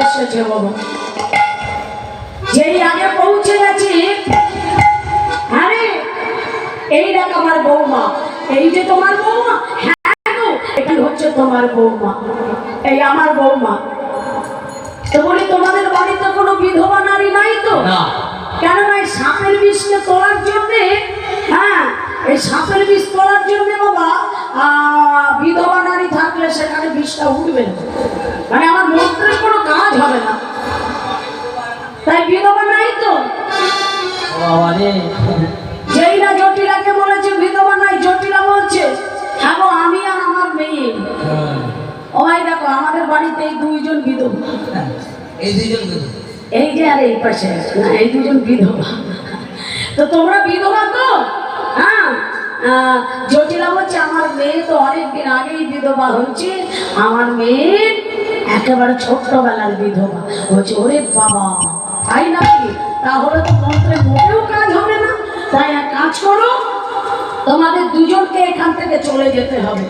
এসেছে বলো যেই আগে পৌঁছে গেছি আরে এই দেখ আমার বৌমা এই যে তোমার বৌমা হ্যাঁ এটি হচ্ছে তোমার বৌমা এই আমার বৌমা। তো বলি তোমাদের বাড়িতে কোনো বিধবা নারী নাই তো? কেননা এই সাপের বিষকে তোলার জন্যে হ্যাঁ এই সাপের বিষ তোলার জন্যে বাবা বিধবা নারী থাকলে সেখানে বিষটা উঠবে না। মানে আমার না তাই বিধবা নাই তো? যেই না জটিলাকে বলেছে বিধবা নাই জটিলা বলছে হ্যাঁ আমি আর আমার মেয়ে। ও ভাই দেখো আমাদের বাড়িতে এই দুইজন বিধবা। এই দুইজন এই যে আর এই পাশে এই দুজন বিধবা। তো তোমরা বিধবা তো? হ্যাঁ? জটিলা বলছে আমার মেয়ে তো অনেকদিন আগেই বিধবা হয়েছে। আমার মেয়ে একেবারে ছোট্টবেলার বিধবা। বলছে ওরে বাবা তাই নাকি? তাহলে তো মন্ত্রে মোটেও কাজ হবে না। তাই এক কাজ করো, তোমাদের দুজনকে এখান থেকে চলে যেতে হবে।